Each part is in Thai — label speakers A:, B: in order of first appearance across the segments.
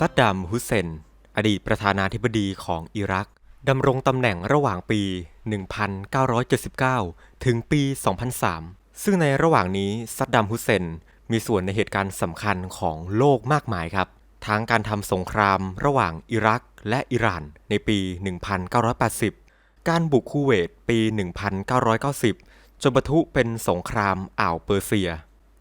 A: ซัดดัม ฮุสเซน อดีตประธานาธิบดีของอิรัก ดำรงตำแหน่งระหว่างปี 1979 ถึงปี 2003 ซึ่งในระหว่างนี้ซัดดัม ฮุสเซน มีส่วนในเหตุการณ์สำคัญของโลกมากมายครับทั้งการทำสงครามระหว่างอิรักและอิหร่านในปี 1980 การบุกคูเวตปี 1990 จนบรรทุเป็นสงครามอ่าวเปอร์เซีย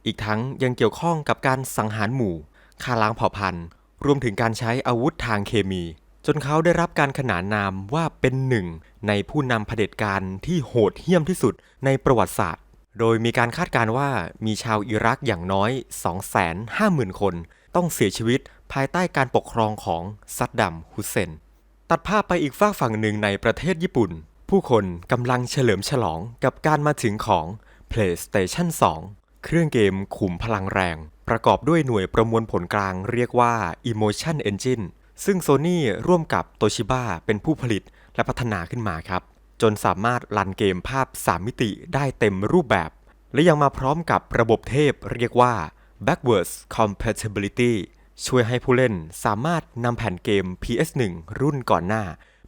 A: อีกทั้งยังเกี่ยวข้องกับการสังหารหมู่ฆ่าล้างเผ่าพันธุ์ รวมถึงการใช้อาวุธทางเคมี จนเขาได้รับการขนานนามว่าเป็นหนึ่ง ในผู้นำเผด็จการที่โหดเหี้ยมที่สุดในประวัติศาสตร์ โดยมีการคาดการณ์ว่ามีชาวอิรักอย่างน้อย 250,000 คน ต้องเสียชีวิตภายใต้การปกครองของซัดดัมฮุเซน ตัดภาพไปอีกฝากฝั่งหนึ่งในประเทศญี่ปุ่น ผู้คนกำลังเฉลิมฉลองกับการมาถึงของ PlayStation 2 เครื่องเกมขุมพลังแรง ประกอบด้วยหน่วยประมวลผลกลางเรียกว่า Emotion Engine ซึ่ง Sony ร่วมกับ Toshiba เป็นผู้ผลิตและพัฒนาขึ้นมาครับ จนสามารถรันเกมภาพ 3 มิติได้เต็มรูปแบบ และยังมาพร้อมกับระบบเทพเรียกว่า Backwards Compatibility ช่วยให้ผู้เล่นสามารถนำแผ่นเกม PS1 รุ่นก่อนหน้า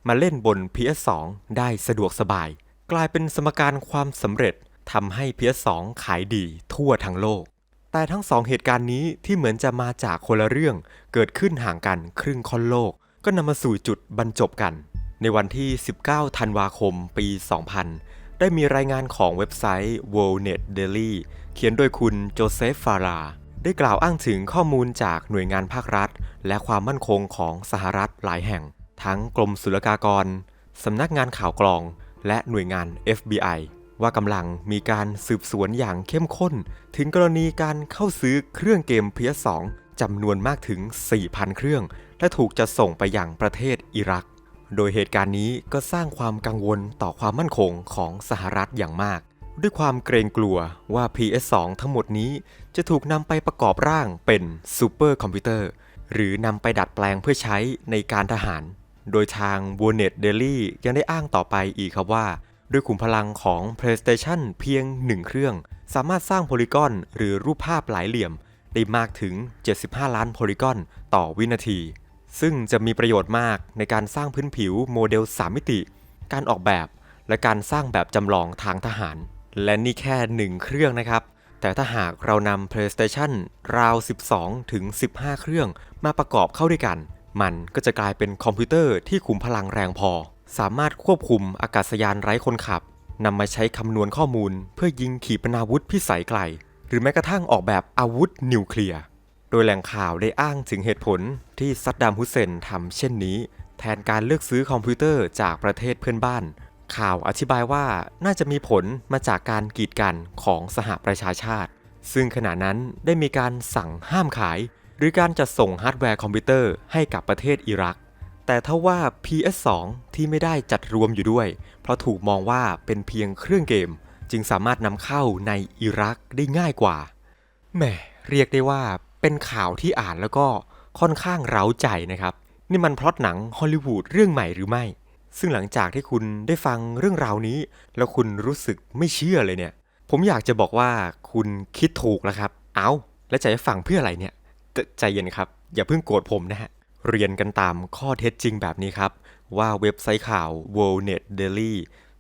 A: มาเล่นบน PS2 ได้สะดวกสบาย กลายเป็นสมการความสำเร็จทำให้ PS2 ขายดีทั่วทั้งโลก แต่ทั้งสองเหตุการณ์นี้ที่เหมือนจะมาจากคนละเรื่อง เกิดขึ้นห่างกันครึ่งค่อนโลก ก็นำมาสู่จุดบรรจบกัน ในวันที่ 19 ธันวาคม ปี 2000 ได้มีรายงานของเว็บไซต์ WorldNet Daily เขียนโดยคุณโจเซฟ ฟารา ได้กล่าวอ้างถึงข้อมูลจากหน่วยงานภาครัฐ และความมั่นคงของสหรัฐหลายแห่ง ทั้งกรมศุลกากรสำนักงานข่าวกรอง และหน่วยงาน FBI ว่ากำลังมีการสืบสวนอย่างเข้มข้น ถึงกรณีการเข้าซื้อเครื่องเกม PS2 จำนวนมากถึง 4,000 เครื่อง และถูกจะส่งไปยังประเทศอิรัก โดยเหตุการณ์นี้ก็สร้างความกังวลต่อความมั่นคงของสหรัฐอย่างมาก ด้วยความเกรงกลัวว่า PS2 ทั้งหมดนี้จะถูกนำไปประกอบร่างเป็นซูเปอร์คอมพิวเตอร์หรือนำไปดัดแปลงเพื่อใช้ในการทหาร โดยทาง w a r n e t Daily ยังได้อ้างต่อไปอีกครับว่า ด้วยขุมพลังของ PlayStation เพียง 1 เครื่อง สามารถสร้างโพลีกอนหรือรูปภาพหลายเหลี่ยม ได้มากถึง 75 ล้านโพลีกอนต่อวินาที ซึ่งจะมีประโยชน์มากในการสร้างพื้นผิวโมเดล 3 มิติ การออกแบบ และการสร้างแบบจำลองทางทหาร และนี่แค่ 1 เครื่องนะครับ แต่ถ้าหากเรานำ PlayStation ราว 12 ถึง 15 เครื่องมาประกอบเข้าด้วยกัน มันก็จะกลายเป็นคอมพิวเตอร์ที่ขุมพลังแรงพอ สามารถควบคุมอากาศยานไร้คนขับนำมาใช้คำนวณข้อมูล เพื่อยิงขีปนาวุธพิสัยไกล หรือแม้กระทั่งออกแบบอาวุธนิวเคลียร์ โดยแหล่งข่าวได้อ้างถึงเหตุผลที่ซัดดัมฮุสเซนทำเช่นนี้ แทนการเลือกซื้อคอมพิวเตอร์จากประเทศเพื่อนบ้าน ข่าวอธิบายว่าน่าจะมีผลมาจากการกีดกันของสหประชาชาติ ซึ่งขณะนั้นได้มีการสั่งห้ามขาย หรือการจัดส่งฮาร์ดแวร์คอมพิวเตอร์ให้กับประเทศอิรัก แต่ถ้าว่า PS2 ที่ไม่ได้จัดรวมอยู่ด้วย เพราะถูกมองว่าเป็นเพียงเครื่องเกม จึงสามารถนำเข้าในอิรักได้ง่ายกว่าแหมเรียกได้ว่าเป็นข่าวที่อ่านแล้วก็ค่อนข้างเร้าใจนะครับ นี่มันพล็อตหนังฮอลลีวูดเรื่องใหม่หรือไม่ ซึ่งหลังจากที่คุณได้ฟังเรื่องราวนี้ แล้วคุณรู้สึกไม่เชื่อเลยเนี่ย ผมอยากจะบอกว่าคุณคิดถูกแล้วครับ เอาแล้วจะให้ฟังเพื่ออะไรเนี่ยใจเย็นครับ อย่าเพิ่งโกรธผมนะฮะ เรียนกันตามข้อเท็จจริงแบบนี้ครับ ว่าเว็บไซต์ข่าว WorldNet Daily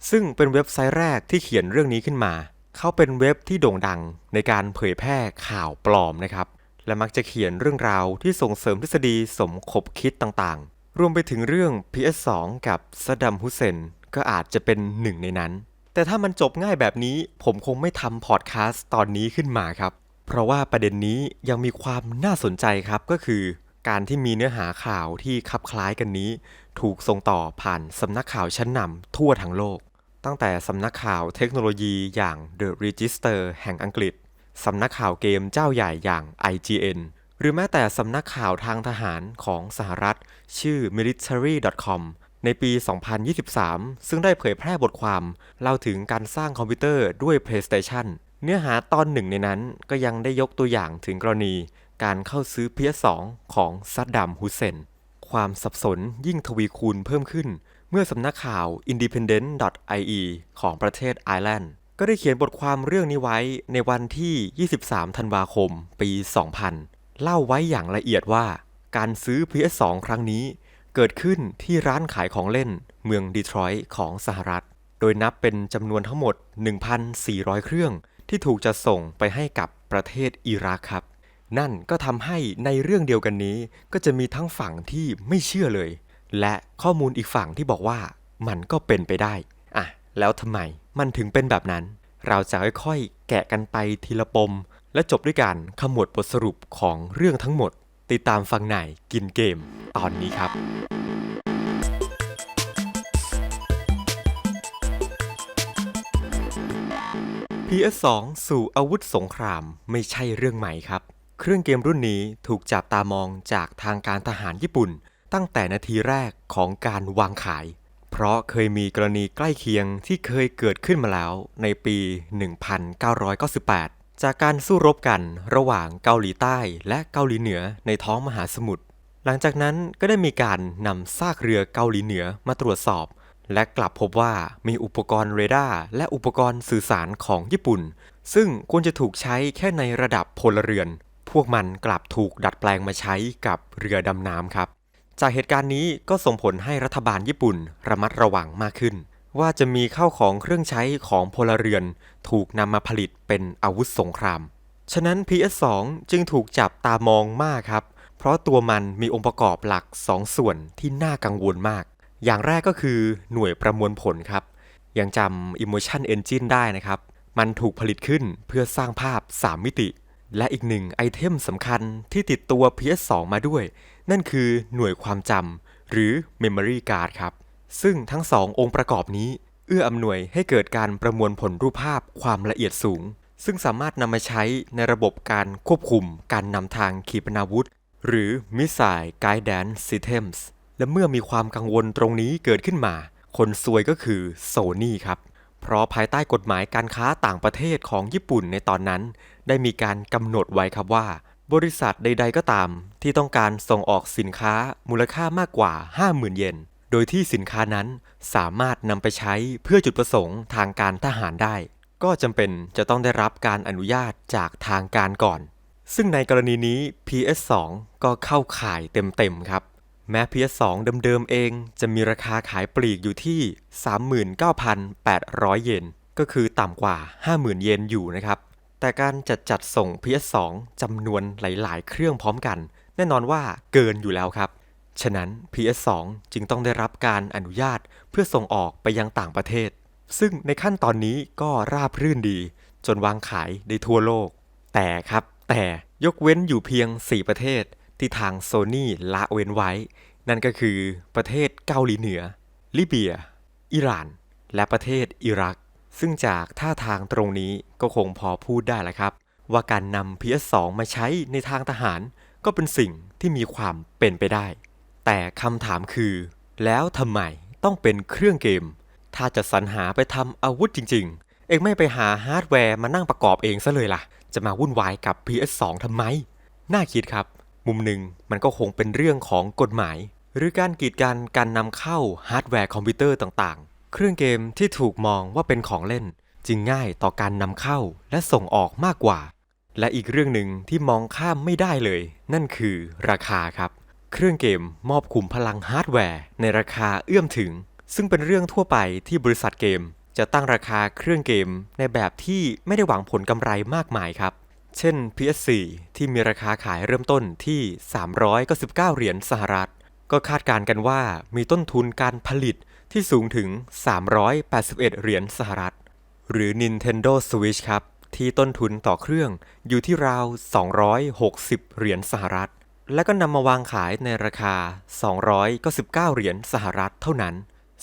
A: ซึ่งเป็นเว็บไซต์แรกที่เขียนเรื่องนี้ขึ้นมา เขาเป็นเว็บที่โด่งดังในการเผยแพร่ข่าวปลอมนะครับ และมักจะเขียนเรื่องราวที่ส่งเสริมทฤษฎีสมคบคิดต่างๆ รวมไปถึงเรื่อง PS2 กับซัดดัมฮุเซนก็อาจจะเป็นหนึ่งในนั้น แต่ถ้ามันจบง่ายแบบนี้ผมคงไม่ทำพอดแคสต์ตอนนี้ขึ้นมาครับ เพราะว่าประเด็นนี้ยังมีความน่าสนใจครับก็คือ การที่มีเนื้อหาข่าวที่คลับคล้ายกันนี้ ถูกส่งต่อผ่านสำนักข่าวชั้นนำทั่วทั้งโลก ตั้งแต่สำนักข่าวเทคโนโลยีอย่าง The Register แห่งอังกฤษสำนักข่าวเกมเจ้าใหญ่อย่าง IGN หรือแม้แต่สำนักข่าวทางทหารของสหรัฐ ชื่อ military.com ในปี 2023 ซึ่งได้เผยแพร่บทความเล่าถึงการสร้างคอมพิวเตอร์ด้วย PlayStation เนื้อหาตอนหนึ่งในนั้นก็ยังได้ยกตัวอย่างถึงกรณี การเข้าซื้อ PS2 ของซัดดัมฮุเซน ความสับสนยิ่งทวีคูณเพิ่มขึ้น เมื่อสำนักข่าว independent.ie ของประเทศไอร์แลนด์ ก็ได้เขียนบทความเรื่องนี้ไว้ในวันที่ 23 ธันวาคม ปี 2000 เล่าไว้อย่างละเอียดว่า การซื้อ PS2 ครั้งนี้ เกิดขึ้นที่ร้านขายของเล่นเมืองดีทรอยต์ของสหรัฐ โดยนับเป็นจำนวนทั้งหมด 1,400 เครื่องที่ถูกจะส่งไปให้กับประเทศอิรักครับ นั่นก็ทำให้ในเรื่องเดียวกันนี้ ก็จะมีทั้งฝั่งที่ไม่เชื่อเลย และข้อมูลอีกฝั่งที่บอกว่ามันก็เป็นไปได้อะแล้วทำไมมันถึงเป็นแบบนั้น เราจะค่อยๆ แกะกันไปทีละปม และจบด้วยการขมวดบทสรุปของเรื่องทั้งหมด ติดตามฟังในกินเกม ตอนนี้ครับ PS2 สู่อาวุธสงครามไม่ใช่เรื่องใหม่ครับ เครื่องเกมรุ่นนี้ถูกจับตามองจากทางการทหารญี่ปุ่น ตั้งแต่นาทีแรกของการวางขาย เพราะเคยมีกรณีใกล้เคียงที่เคยเกิดขึ้นมาแล้วในปี 1998 จากการสู้รบกันระหว่างเกาหลีใต้และเกาหลีเหนือในท้องมหาสมุทร หลังจากนั้นก็ได้มีการนำซากเรือเกาหลีเหนือมาตรวจสอบ และกลับพบว่ามีอุปกรณ์เรดาร์และอุปกรณ์สื่อสารของญี่ปุ่น ซึ่งควรจะถูกใช้แค่ในระดับพลเรือน พวกมันกลับถูกดัดแปลงมาใช้กับเรือดำน้ำครับ จากเหตุการณ์นี้ก็ส่งผลให้รัฐบาลญี่ปุ่นระมัดระวังมากขึ้น ว่าจะมีเข้าของเครื่องใช้ของพลเรือน ถูกนำมาผลิตเป็นอาวุธสงคราม ฉะนั้น PS2 จึงถูกจับตามองมากครับ เพราะตัวมันมีองค์ประกอบหลัก 2ส่วนที่น่ากังวลมาก อย่างแรกก็คือหน่วยประมวลผลครับ ยังจำ Emotion Engine ได้นะครับ มันถูกผลิตขึ้นเพื่อสร้างภาพ 3 มิติ และอีกหนึ่งไอเทมสำคัญที่ติดตัว PS2 มาด้วย นั่นคือหน่วยความจำหรือ Memory Card ครับ ซึ่งทั้งสององค์ประกอบนี้ เอื้ออำนวยให้เกิดการประมวลผลรูปภาพความละเอียดสูง ซึ่งสามารถนำมาใช้ในระบบการควบคุมการนำทางขีปนาวุธ หรือ Missile Guidance Systems และเมื่อมีความกังวลตรงนี้เกิดขึ้นมา คนซวยก็คือโซนี่ครับ เพราะภายใต้กฎหมายการค้าต่างประเทศของญี่ปุ่นในตอนนั้น ได้มีการกำหนดไว้ครับว่า บริษัทใด ๆ ก็ตาม ที่ต้องการส่งออกสินค้ามูลค่ามากกว่า 50,000 เยนโดยที่สินค้านั้นสามารถนำไปใช้เพื่อจุดประสงค์ทางการทหารได้ ก็จำเป็นจะต้องได้รับการอนุญาตจากทางการก่อน ซึ่งในกรณีนี้ PS2 ก็เข้าข่ายเต็มๆครับ แม้ PS2 เดิมๆเองจะมีราคาขายปลีกอยู่ที่ 39,800 เยน ก็คือต่ำกว่า 50,000 เยนอยู่นะครับ แต่การจัดจัดส่ง PS2 จำนวนหลายๆ เครื่องพร้อมกัน แน่นอนว่าเกินอยู่แล้วครับ ฉะนั้น PS2 จึงต้องได้รับการอนุญาตเพื่อส่งออกไปยังต่างประเทศ ซึ่งในขั้นตอนนี้ก็ราบรื่นดี จนวางขายได้ทั่วโลก แต่ครับ แต่ยกเว้นอยู่เพียง 4 ประเทศ ที่ทางโซนี่ละเว้นไว้ นั่นก็คือประเทศเกาหลีเหนือ ลิเบีย อิหร่าน และประเทศอิรัก ซึ่งจากท่าทางตรงนี้ก็คงพอพูดได้แล้วครับ ว่าการนำ PS2 มาใช้ในทางทหาร ก็เป็นสิ่งที่มีความเป็นไปได้ แต่คำถามคือ แล้วทำไมต้องเป็นเครื่องเกม ถ้าจะสรรหาไปทำอาวุธจริง ๆ เองไม่ไปหาฮาร์ดแวร์มานั่งประกอบเองซะเลยล่ะ จะมาวุ่นวายกับ PS2 ทำไม น่าคิดครับ มุมหนึ่งมันก็คงเป็นเรื่องของกฎหมาย หรือการกีดกันการนำเข้าฮาร์ดแวร์คอมพิวเตอร์ต่างๆ เครื่องเกมที่ถูกมองว่าเป็นของเล่น จึงง่ายต่อการนำเข้าและส่งออกมากกว่า และอีกเรื่องหนึ่งที่มองข้ามไม่ได้เลย นั่นคือราคาครับ เครื่องเกมมอบขุมพลังฮาร์ดแวร์ในราคาเอื้อมถึง ซึ่งเป็นเรื่องทั่วไปที่บริษัทเกม จะตั้งราคาเครื่องเกมในแบบที่ไม่ได้หวังผลกำไรมากมายครับ เช่น PS4 ที่มีราคาขายเริ่มต้นที่ 399 เหรียญสหรัฐ ก็คาดการณ์กันว่ามีต้นทุนการผลิตที่สูงถึง 381 เหรียญสหรัฐ หรือ Nintendo Switch ครับ ที่ต้นทุนต่อเครื่องอยู่ที่ราว 260 เหรียญสหรัฐ และก็นำมาวางขายในราคา 299 เหรียญสหรัฐเท่านั้น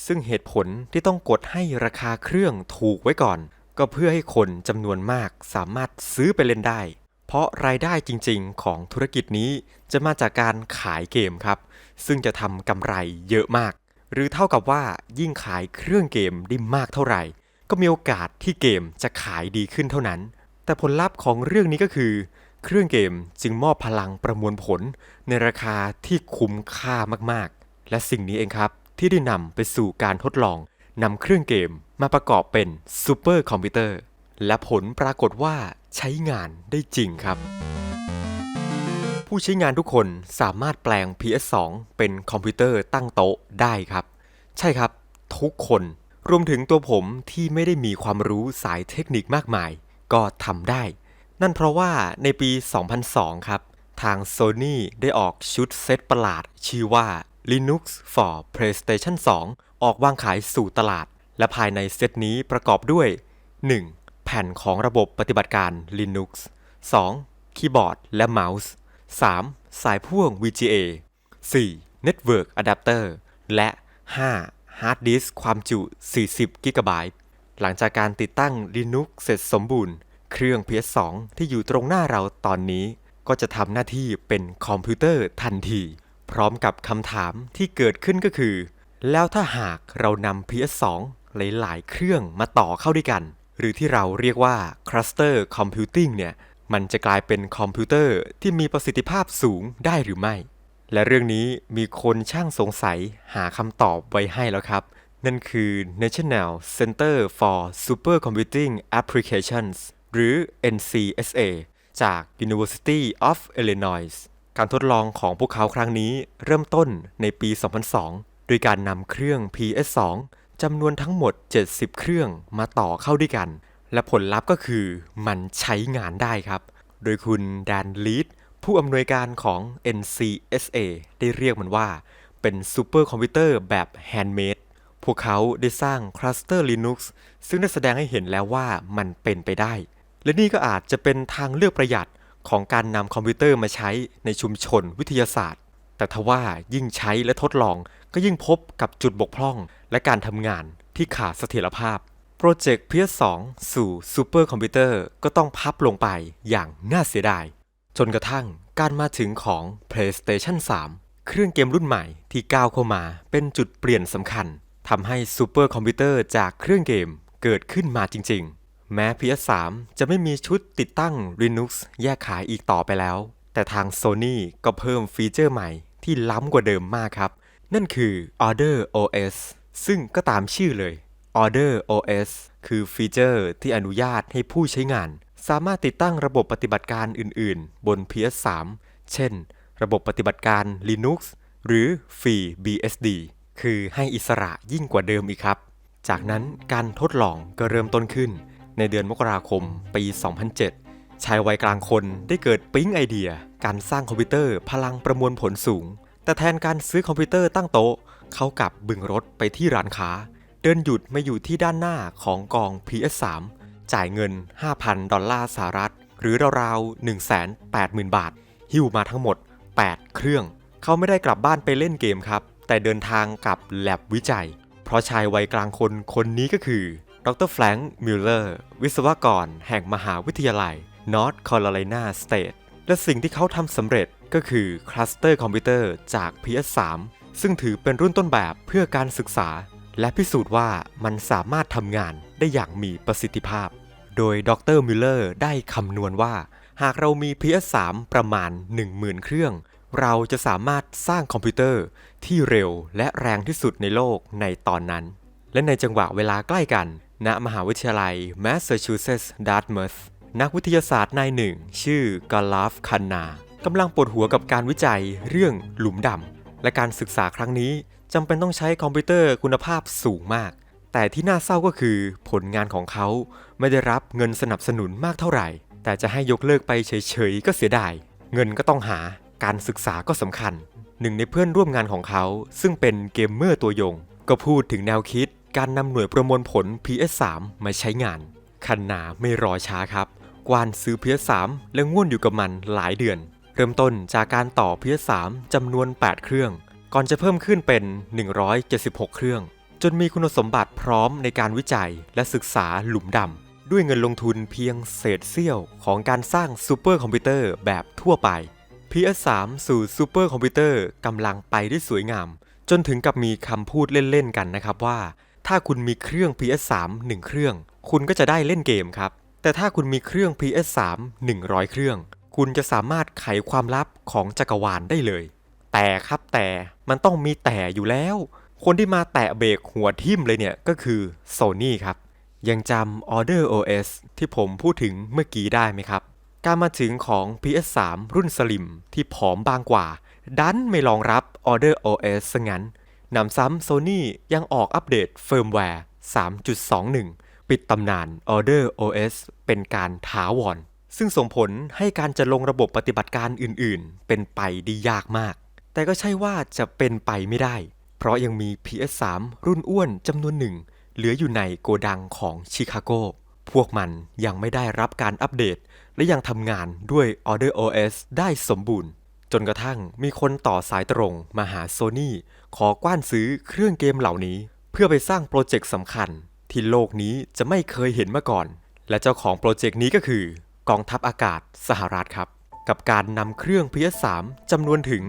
A: ซึ่งเหตุผลที่ต้องกดให้ราคาเครื่องถูกไว้ก่อน ก็เพื่อให้คนจำนวนมากสามารถซื้อไปเล่นได้ เพราะรายได้จริงๆ ของธุรกิจนี้จะมาจากการขายเกมครับ ซึ่งจะทำกำไรเยอะมาก หรือเท่ากับว่ายิ่งขายเครื่องเกมได้มากเท่าไหร่ ก็มีโอกาสที่เกมจะขายดีขึ้นเท่านั้น แต่ผลลัพธ์ของเรื่องนี้ก็คือ เครื่องเกมจึงมอบพลังประมวลผล ในราคาที่คุ้มค่ามากๆ และสิ่งนี้เองครับที่ได้นำไปสู่การทดลองนำเครื่องเกม มาประกอบเป็นซูเปอร์คอมพิวเตอร์และผลปรากฏว่าใช้งานได้จริงครับ ผู้ใช้งานทุกคนสามารถแปลง PS2 เป็นคอมพิวเตอร์ตั้งโต๊ะได้ครับ ใช่ครับ ทุกคนรวมถึงตัวผมที่ไม่ได้มีความรู้สายเทคนิคมากมาย ก็ทำได้ นั่นเพราะว่าในปี 2002 ครับ ทาง Sony ได้ออกชุดเซตประหลาด ชื่อว่า Linux for PlayStation 2 ออกวางขายสู่ตลาด และภายในเซตนี้ประกอบด้วย 1. แผ่นของระบบปฏิบัติการ Linux 2. คีย์บอร์ดและเมาส์ 3. สายพ่วง VGA 4. Network Adapter และ 5. ฮาร์ดดิสก์ความจุ 40กิกะไบต์หลังจากการติดตั้ง Linux เสร็จสมบูรณ์ เครื่อง PS2 ที่อยู่ตรงหน้าเราตอนนี้ ก็จะทำหน้าที่เป็นคอมพิวเตอร์ทันที พร้อมกับคำถามที่เกิดขึ้นก็คือ แล้วถ้าหากเรานำ PS2 หลายๆ เครื่องมาต่อเข้าด้วยกัน หรือที่เราเรียกว่า Cluster Computing เนี่ย มันจะกลายเป็นคอมพิวเตอร์ที่มีประสิทธิภาพสูงได้หรือไม่ และเรื่องนี้มีคนช่างสงสัยหาคำตอบไว้ให้แล้วครับ นั่นคือ National Center for Supercomputing Applications หรือ NCSA จาก University of Illinois การทดลองของพวกเขาครั้งนี้เริ่มต้นในปี 2002 โดยการนำเครื่อง PS2 จำนวนทั้งหมด 70 เครื่องมาต่อเข้าด้วยกัน และผลลัพธ์ก็คือมันใช้งานได้ครับ โดยคุณแดนลีดผู้อำนวยการของ NCSA ได้เรียกมันว่า เป็นซูเปอร์คอมพิวเตอร์แบบแฮนด์เมดพวกเขาได้สร้างคลัสเตอร์ Linux ซึ่งได้แสดงให้เห็นแล้วว่ามันเป็นไปได้ และนี่ก็อาจจะเป็นทางเลือกประหยัดของการนำคอมพิวเตอร์มาใช้ในชุมชนวิทยาศาสตร์ แต่ทว่ายิ่งใช้และทดลองก็ยิ่งพบกับจุดบกพร่อง และการทำงานที่ขาดเสถียรภาพ โปรเจกต์ PS2 สู่ซูเปอร์คอมพิวเตอร์ก็ต้องพับลงไปอย่างน่าเสียดาย จนกระทั่งการมาถึงของ PlayStation 3 เครื่องเกมรุ่นใหม่ที่ก้าวเข้ามาเป็นจุดเปลี่ยนสำคัญทำให้ซูเปอร์คอมพิวเตอร์จากเครื่องเกมเกิดขึ้นมาจริง ๆ แม้ PS3 จะไม่มีชุดติดตั้ง Linux แยกขายอีกต่อไปแล้ว แต่ทาง Sony ก็เพิ่มฟีเจอร์ใหม่ที่ล้ำกว่าเดิมมากครับ นั่นคือ Order OS ซึ่งก็ตามชื่อเลย Order OS คือฟีเจอร์ที่อนุญาตให้ผู้ใช้งาน สามารถติดตั้งระบบปฏิบัติการอื่น ๆ บน PS3 เช่น ระบบปฏิบัติการ Linux หรือ FreeBSD คือให้อิสระยิ่งกว่าเดิมอีกครับ จากนั้นการทดลองก็เริ่มต้นขึ้นในเดือนมกราคมปี 2007 ชายวัยกลางคนได้เกิดปิ๊งไอเดีย การสร้างคอมพิวเตอร์พลังประมวลผลสูง แต่แทนการซื้อคอมพิวเตอร์ตั้งโต๊ะ เขากลับบึงรถไปที่ร้านค้า เดินหยุดมาอยู่ที่ด้านหน้าของกอง PS3 จ่ายเงิน 5,000 ดอลลาร์สหรัฐ หรือราวๆ180,000 บาท หิ้วมาทั้งหมด 8 เครื่อง เขาไม่ได้กลับบ้านไปเล่นเกมครับ แต่เดินทางกับแลบวิจัย เพราะชายวัยกลางคนคนนี้ก็คือ ดรแฟรงค์มิลเลอร์ วิศวกร แห่งมหาวิทยาลัย North Carolina State และสิ่งที่เขาทำสำเร็จก็คือคลัสเตอร์คอมพิวเตอร์จาก PS3 ซึ่งถือเป็นรุ่นต้นแบบเพื่อการศึกษา และพิสูจน์ว่ามันสามารถทำงานได้อย่างมีประสิทธิภาพ โดยดรมิลเลอร์ได้คำนวณว่า หากเรามี PS3 ประมาณ 10,000 เครื่อง เราจะสามารถสร้างคอมพิวเตอร์ที่เร็วและแรงที่สุดในโลกในตอนนั้น และในจังหวะเวลาใกล้กัน ณ มหาวิทยาลัย Massachusetts Dartmouth นักวิทยาศาสตร์นายหนึ่ง ชื่อกาลาฟคันนากำลังปวดหัวกับการวิจัยเรื่องหลุมดำ และการศึกษาครั้งนี้จำเป็นต้องใช้คอมพิวเตอร์คุณภาพสูงมาก แต่ที่น่าเศร้าก็คือผลงานของเขาไม่ได้รับเงินสนับสนุนมากเท่าไหร่ แต่จะให้ยกเลิกไปเฉยๆก็เสียดาย เงินก็ต้องหาการศึกษาก็สำคัญ หนึ่งในเพื่อนร่วมงานของเขา ซึ่งเป็นเกมเมอร์ตัวยง ก็พูดถึงแนวคิดการนำหน่วยประมวลผล PS3 มาใช้งานคันนาไม่รอช้าครับ กวานซื้อ PS3 และง่วนอยู่กับมันหลายเดือน เริ่มต้นจากการต่อ PS3 จำนวน 8 เครื่อง ก่อนจะเพิ่มขึ้นเป็น 176 เครื่อง จนมีคุณสมบัติพร้อมในการวิจัยและศึกษาหลุมดำด้วยเงินลงทุนเพียงเศษเสี้ยวของการสร้างซูเปอร์คอมพิวเตอร์แบบทั่วไป PS3 สู่ซูเปอร์คอมพิวเตอร์กำลังไปได้สวยงาม จนถึงกับมีคำพูดเล่นๆกันนะครับว่า ถ้าคุณมีเครื่อง PS3 1 เครื่อง คุณก็จะได้เล่นเกมครับ แต่ถ้าคุณมีเครื่อง PS3 100 เครื่อง คุณจะสามารถไขความลับของจักรวาลได้เลย แต่ครับแต่มันต้องมีแต่อยู่แล้ว คนที่มาแตะเบรกหัวทิ่มเลยเนี่ยก็คือ Sony ครับ ยังจำ Order OS ที่ผมพูดถึงเมื่อกี้ได้ไหมครับ การมาถึงของ PS3 รุ่นสลิมที่ผอมบางกว่า ดันไม่รองรับ Order OS ซะงั้นนำซ้ำโซนี่ยังออกอัปเดตเฟิร์มแวร์3.21 ปิดตำนาน Order OS เป็นการถาวร ซึ่งส่งผลให้การจะลงระบบปฏิบัติการอื่นๆ เป็นไปได้ยากมาก แต่ก็ใช่ว่าจะเป็นไปไม่ได้ เพราะยังมี PS3 รุ่นอ้วนจำนวนหนึ่ง เหลืออยู่ในโกดังของชิคาโกพวกมันยังไม่ได้รับการอัปเดต และยังทำงานด้วย Order OS ได้สมบูรณ์ จนกระทั่งมีคนต่อสายตรงมาหาโซนี่ขอกว้านซื้อเครื่องเกมเหล่านี้ เพื่อไปสร้างโปรเจกต์สำคัญ ที่โลกนี้จะไม่เคยเห็นมาก่อน และเจ้าของโปรเจกต์นี้ก็คือกองทัพอากาศสหรัฐครับ กับการนำเครื่อง PS3 จำนวนถึง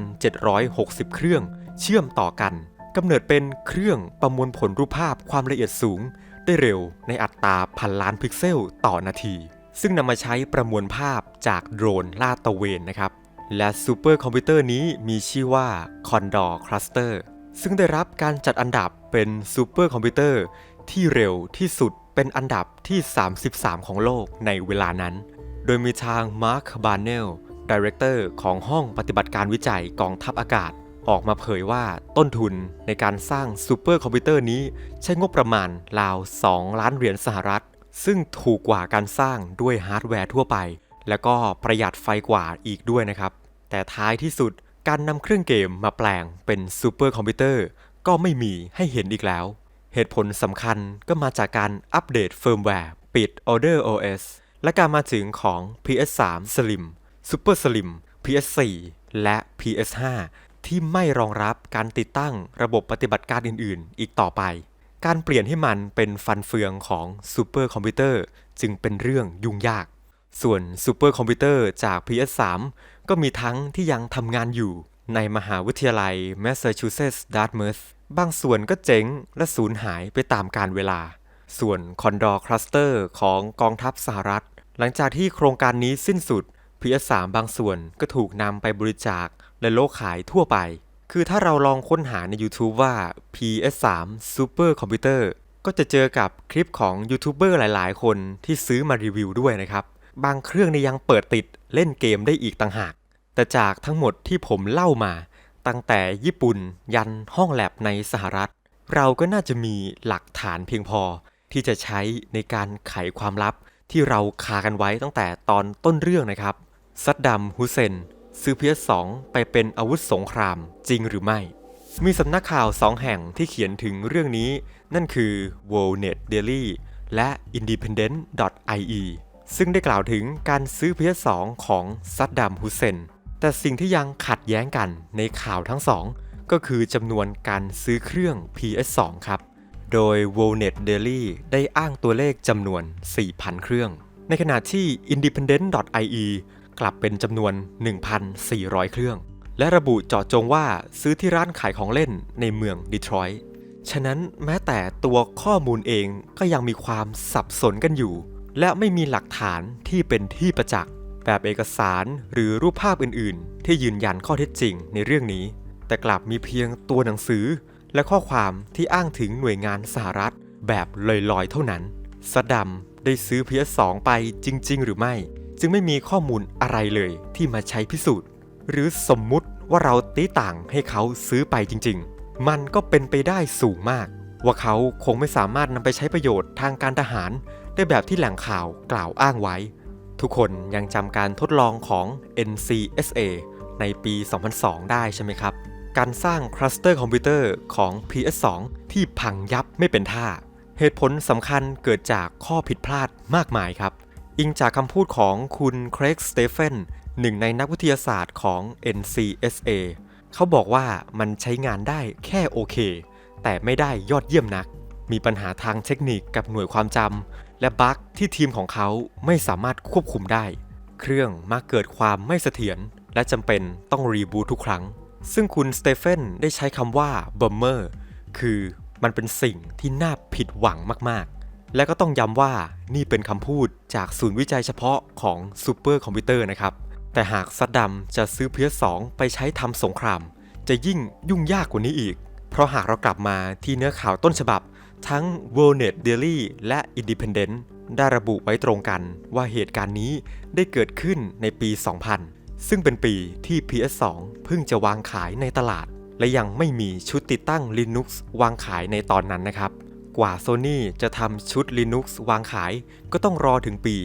A: 1,760 เครื่อง เชื่อมต่อกันกำเนิดเป็นเครื่องประมวลผลรูปภาพความละเอียดสูง ได้เร็วในอัตราพันล้านพิกเซลต่อนาที ซึ่งนำมาใช้ประมวลภาพจากโดรนลาดตระเวนนะครับ และซูเปอร์คอมพิวเตอร์นี้มีชื่อว่า Condor Cluster ซึ่งได้รับการจัดอันดับเป็นซูเปอร์คอมพิวเตอร์ที่เร็วที่สุด เป็นอันดับที่ 33 ของโลกในเวลานั้น โดยมีทางมาร์คบาร์เนลดีเรคเตอร์ของห้องปฏิบัติการวิจัยกองทัพอากาศ ออกมาเผยว่าต้นทุนในการสร้างซูเปอร์คอมพิวเตอร์นี้ใช้งบประมาณราว 2 ล้านเหรียญสหรัฐ ซึ่งถูกกว่าการสร้างด้วยฮาร์ดแวร์ทั่วไป แล้วก็ประหยัดไฟกว่าอีกด้วยนะครับ แต่ท้ายที่สุดการนำเครื่องเกมมาแปลงเป็นซูเปอร์คอมพิวเตอร์ก็ไม่มีให้เห็นอีกแล้ว เหตุผลสำคัญก็มาจากการอัปเดตเฟิร์มแวร์ปิด Order OS และการมาถึงของ PS3 Slim Super Slim PS4 และ PS5 ที่ไม่รองรับการติดตั้งระบบปฏิบัติการอื่นๆ อีกต่อไป การเปลี่ยนให้มันเป็นฟันเฟืองของซูเปอร์คอมพิวเตอร์จึงเป็นเรื่องยุ่งยาก ส่วนซูเปอร์คอมพิวเตอร์จาก PS3 ก็มีทั้งที่ยังทำงานอยู่ในมหาวิทยาลัย Massachusetts Dartmouth บางส่วนก็เจ๊งและสูญหายไปตามกาลเวลา ส่วน Condor Cluster ของกองทัพสหรัฐ หลังจากที่โครงการนี้สิ้นสุด PS3 บางส่วนก็ถูกนำไปบริจาคและโลกขายทั่วไป คือถ้าเราลองค้นหาใน YouTube ว่า PS3 Super Computer ก็จะเจอกับคลิปของยูทูบเบอร์หลาย ๆ คนที่ซื้อมารีวิวด้วยนะครับ บางเครื่องนี่ยังเปิดติดเล่นเกมได้อีกต่างหาก แต่จากทั้งหมดที่ผมเล่ามา ตั้งแต่ญี่ปุ่นยันห้องแลบในสหรัฐ เราก็น่าจะมีหลักฐานเพียงพอที่จะใช้ในการไขความลับที่เราคากันไว้ตั้งแต่ตอนต้นเรื่องนะครับ ซัดดัมฮุเซน ซื้อ PS2 ไปเป็นอาวุธสงครามจริงหรือไม่ มีสำนักข่าวสองแห่งที่เขียนถึงเรื่องนี้ นั่นคือ WorldNet Daily และ Independent.ie ซึ่งได้กล่าวถึงการซื้อ PS2 ของซัดดัมฮุเซน แต่สิ่งที่ยังขัดแย้งกันในข่าวทั้งสอง ก็คือจำนวนการซื้อเครื่อง PS2 ครับ โดย Wolnet Daily ได้อ้างตัวเลขจำนวน 4,000 เครื่อง ในขณะที่ Independent.ie กลับเป็นจำนวน 1,400 เครื่อง และระบุเจาะจงว่าซื้อที่ร้านขายของเล่นในเมืองดีทรอยต์ฉะนั้นแม้แต่ตัวข้อมูลเองก็ยังมีความสับสนกันอยู่ และไม่มีหลักฐานที่เป็นที่ประจักษ์ แบบเอกสารหรือรูปภาพอื่น ๆ ที่ยืนยันข้อเท็จจริงในเรื่องนี้ แต่กลับมีเพียงตัวหนังสือ และข้อความที่อ้างถึงหน่วยงานสหรัฐ แบบลอย ๆ เท่านั้นสดัมได้ซื้อ PS2 ไปจริง ๆ หรือไม่ จึงไม่มีข้อมูลอะไรเลยที่มาใช้พิสูจน์ หรือสมมุติว่าเราตีต่างให้เขาซื้อไปจริง ๆ มันก็เป็นไปได้สูงมาก ว่าเขาคงไม่สามารถนำไปใช้ประโยชน์ทางการทหาร ได้แบบที่แหล่งข่าวกล่าวอ้างไว้ ทุกคนยังจำการทดลองของ NCSA ในปี 2002 ได้ใช่ไหมครับ การสร้างคลัสเตอร์คอมพิวเตอร์ของ PS2 ที่พังยับไม่เป็นท่า เหตุผลสำคัญเกิดจากข้อผิดพลาดมากมายครับ อิงจากคำพูดของคุณเครกสเตเฟนหนึ่งในนักวิทยาศาสตร์ของ NCSA เขาบอกว่ามันใช้งานได้แค่โอเค แต่ไม่ได้ยอดเยี่ยมนัก มีปัญหาทางเทคนิคกับหน่วยความจำ และบั๊กที่ทีมของเขาไม่สามารถควบคุมได้ เครื่องมักเกิดความไม่เสถียรและจำเป็นต้องรีบูตทุกครั้ง ซึ่งคุณสเตเฟนได้ใช้คำว่าบัมเมอร์คือมันเป็นสิ่งที่น่าผิดหวังมากๆ และก็ต้องย้ำว่านี่เป็นคำพูดจากศูนย์วิจัยเฉพาะของซูเปอร์คอมพิวเตอร์นะครับ แต่หากซัดดัมจะซื้อ PS2 ไปใช้ทำสงคราม จะยิ่งยุ่งยากกว่านี้อีก เพราะหากเรากลับมาที่เนื้อข่าวต้นฉบับ ทั้ง World Net Daily และ Independent ได้ระบุไว้ตรงกันว่าเหตุการณ์นี้ได้เกิดขึ้นในปี 2000 ซึ่งเป็นปีที่ PS2 เพิ่งจะวางขายในตลาด และยังไม่มีชุดติดตั้ง Linux วางขายในตอนนั้นนะครับ กว่า Sony จะทำชุด Linux วางขายก็ต้องรอถึงปี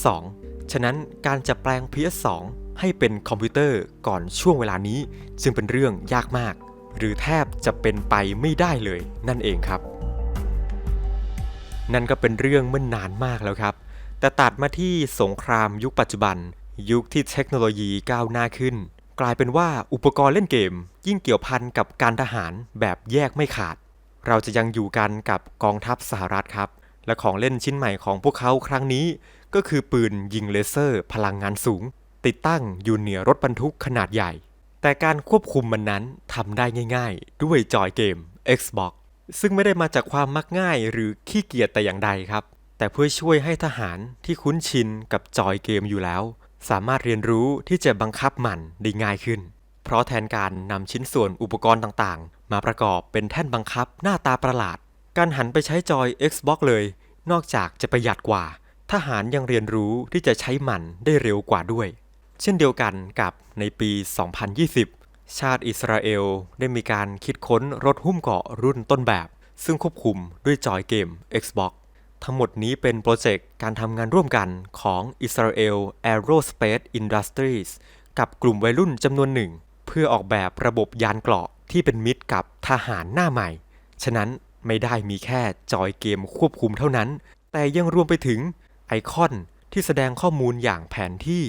A: 2002 ฉะนั้นการจะแปลง PS2 ให้เป็นคอมพิวเตอร์ก่อนช่วงเวลานี้ จึงเป็นเรื่องยากมาก หรือแทบจะเป็นไปไม่ได้เลยนั่นเองครับ นั่นก็เป็นเรื่องเมื่อนนานมากแล้วครับ แต่ตัดมาที่สงครามยุคปัจจุบัน ยุคที่เทคโนโลยีก้าวหน้าขึ้น กลายเป็นว่าอุปกรณ์เล่นเกม ยิ่งเกี่ยวพันกับการทหารแบบแยกไม่ขาด เราจะยังอยู่กันกับกองทัพสหรัฐครับ และของเล่นชิ้นใหม่ของพวกเขาครั้งนี้ ก็คือปืนยิงเลเซอร์ พลังงานสูง ติดตั้งอยู่เหนือรถบรรทุกขนาดใหญ่ แต่การควบคุมมันนั้นทำได้ง่าย ๆ ด้วยจอยเกม Xbox ซึ่งไม่ได้มาจากความมักง่ายหรือขี้เกียจแต่อย่างใดครับ แต่เพื่อช่วยให้ทหารที่คุ้นชินกับจอยเกมอยู่แล้ว สามารถเรียนรู้ที่จะบังคับมันได้ง่ายขึ้น เพราะแทนการนำชิ้นส่วนอุปกรณ์ต่างๆ มาประกอบเป็นแท่นบังคับหน้าตาประหลาด การหันไปใช้จอย Xbox เลย นอกจากจะประหยัดกว่า ทหารยังเรียนรู้ที่จะใช้มันได้เร็วกว่าด้วย เช่นเดียวกันกับในปี 2020 ชาติอิสราเอลได้มีการคิดค้นรถหุ้มเกราะรุ่นต้นแบบ ซึ่งควบคุมด้วยจอยเกม Xbox ทั้งหมดนี้เป็นโปรเจกต์การทำงานร่วมกันของ Israel Aerospace Industries กับกลุ่มวัยรุ่นจำนวนหนึ่ง เพื่อออกแบบระบบยานเกราะที่เป็นมิตรกับทหารหน้าใหม่ ฉะนั้นไม่ได้มีแค่จอยเกมควบคุมเท่านั้น แต่ยังรวมไปถึงไอคอนที่แสดงข้อมูลอย่างแผนที่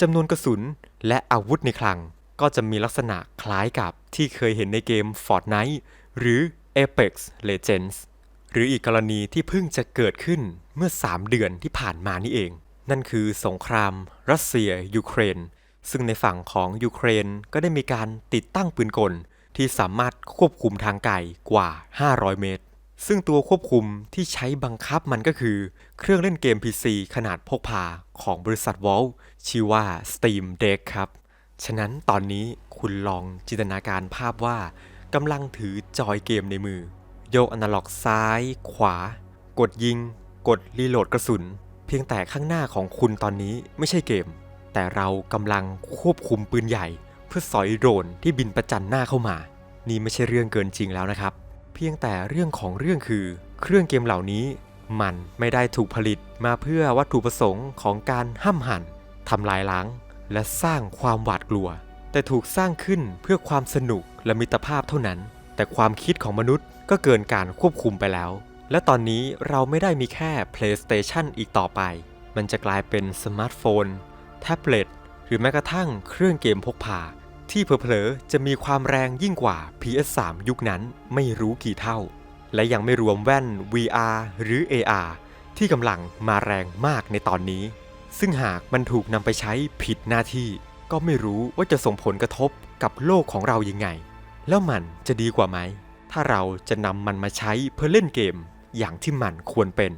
A: จำนวนกระสุนและอาวุธในคลัง ก็จะมีลักษณะคล้ายกับที่เคยเห็นในเกม Fortnite หรือ Apex Legends หรืออีกกรณีที่เพิ่งจะเกิดขึ้นเมื่อ 3 เดือนที่ผ่านมานี่เอง นั่นคือสงคราม รัสเซียยูเครน ซึ่งในฝั่งของยูเครนก็ได้มีการติดตั้งปืนกล ที่สามารถควบคุมทางไกลกว่า 500 เมตร ซึ่งตัวควบคุมที่ใช้บังคับมันก็คือ เครื่องเล่นเกม PC ขนาดพกพาของบริษัท Valve ชื่อว่า Steam Deck ครับ ฉะนั้นตอนนี้คุณลองจินตนาการภาพว่ากำลังถือจอยเกมในมือ โยกอนาล็อกซ้าย ขวา กดยิง กดรีโหลดกระสุน เพียงแต่ข้างหน้าของคุณตอนนี้ไม่ใช่เกม แต่เรากำลังควบคุมปืนใหญ่ เพื่อสอยโดรนที่บินประจันหน้าเข้ามา นี่ไม่ใช่เรื่องเกินจริงแล้วนะครับ เพียงแต่เรื่องของเรื่องคือ เครื่องเกมเหล่านี้ มันไม่ได้ถูกผลิตมาเพื่อวัตถุประสงค์ของการห้ำหั่นทำลายล้าง และสร้างความหวาดกลัว แต่ถูกสร้างขึ้นเพื่อความสนุกและมิตรภาพเท่านั้น แต่ความคิดของมนุษย์ก็เกินการควบคุมไปแล้ว และตอนนี้เราไม่ได้มีแค่ PlayStation อีกต่อไป มันจะกลายเป็นสมาร์ทโฟน แท็บเล็ต หรือแม้กระทั่งเครื่องเกมพกพา ที่เผลอๆจะมีความแรงยิ่งกว่า PS3 ยุคนั้นไม่รู้กี่เท่า และยังไม่รวมแว่น VR หรือ AR ที่กำลังมาแรงมากในตอนนี้ ซึ่งหากมันถูกนำไปใช้ผิดหน้าที่ ก็ไม่รู้ว่าจะส่งผลกระทบกับโลกของเรายังไง แล้วมันจะดีกว่าไหม ถ้าเราจะนำมันมาใช้เพื่อเล่นเกมอย่างที่มันควรเป็น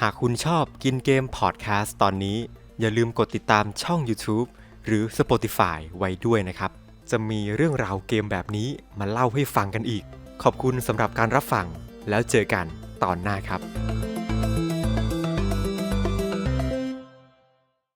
A: หากคุณชอบกินเกมพอดแคสต์ตอนนี้ อย่าลืมกดติดตามช่อง YouTube หรือ Spotify ไว้ด้วยนะครับ จะมีเรื่องราวเกมแบบนี้มาเล่าให้ฟังกันอีก ขอบคุณสำหรับการรับฟังแล้วเจอกันตอนหน้าครับ